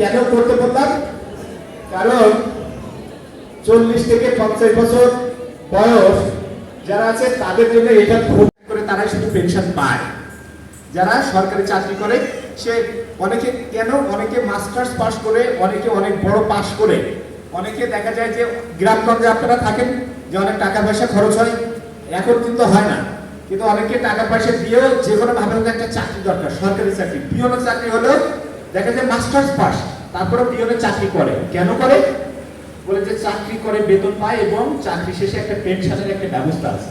কেন করতে বললাম? কারণ চল্লিশ থেকে পঞ্চাশ বছর বয়স যারা আছে, তাদের জন্য এটা করে তারাই শুধু পেনশন পায়। যারা সরকারি চাকরি করে, সে অনেকে কেন? অনেকে মাস্টার্স পাস করে, অনেকে অনেক বড় পাস করে। অনেকে দেখা যায় যে গ্রামগঞ্জে আপনারা থাকেন, যে অনেক টাকা পয়সা খরচ হয়। এখন কিন্তু হয় না। কিন্তু অনেকে টাকা পয়সা দিয়েও যে কোনো ভাবে একটা চাকরি দরকার, সরকারি চাকরি। পিওনের চাকরি হলেও দেখা যায় মাস্টার্স পাস তারপরে পিওনের চাকরি করে। কেন করে? বলে যে চাকরি করে বেতন পায় এবং চাকরি শেষে একটা পেনশনের একটা ব্যবস্থা আছে।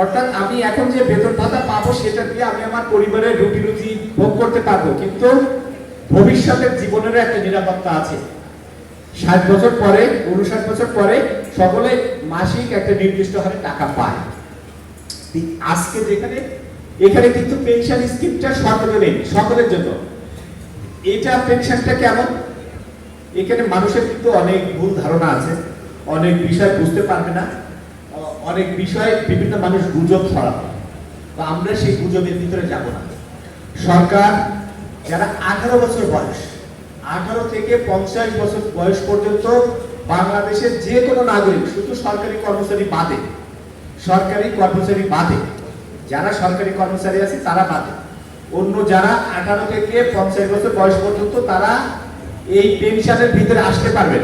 অর্থাৎ আমি এখন যে বেতন ভাতা পাবো সেটা দিয়ে আমি আমার পরিবারের রুটি রুজি ভোগ করতে পারব, কিন্তু ভবিষ্যতের জীবনের একটা নিরাপত্তা আছে। ষাট বছর পরে উনষাট বছর পরে সকলে মাসিক একটা নির্দিষ্ট হারে টাকা পায়। আজকে যেখানে, এখানে কিন্তু পেনশন স্কিমটা সকলের সকলের জন্য। এটা পেনশনটা কেমন? এখানে মানুষের কিন্তু অনেক ভুল ধারণা আছে, অনেক বিষয় বুঝতে পারবে না অনেক বিষয় বিভিন্ন মানুষ গুজব ছড়াবে। তো আমরা সেই গুজবের ভিতরে যাব না। সরকার যারা আঠারো বছর বয়স, আঠারো থেকে পঞ্চাশ বছর বয়স পর্যন্ত বাংলাদেশের যে কোনো নাগরিক, শুধু সরকারি কর্মচারী বাদে, সরকারি কর্মচারী বাদে, যারা সরকারি কর্মচারী আছে তারা বাদে। অন্য যারা আঠারো থেকে পঞ্চাশ বছর বয়স পর্যন্ত তারা এই পেনশনের ভিতরে আসতে পারবেন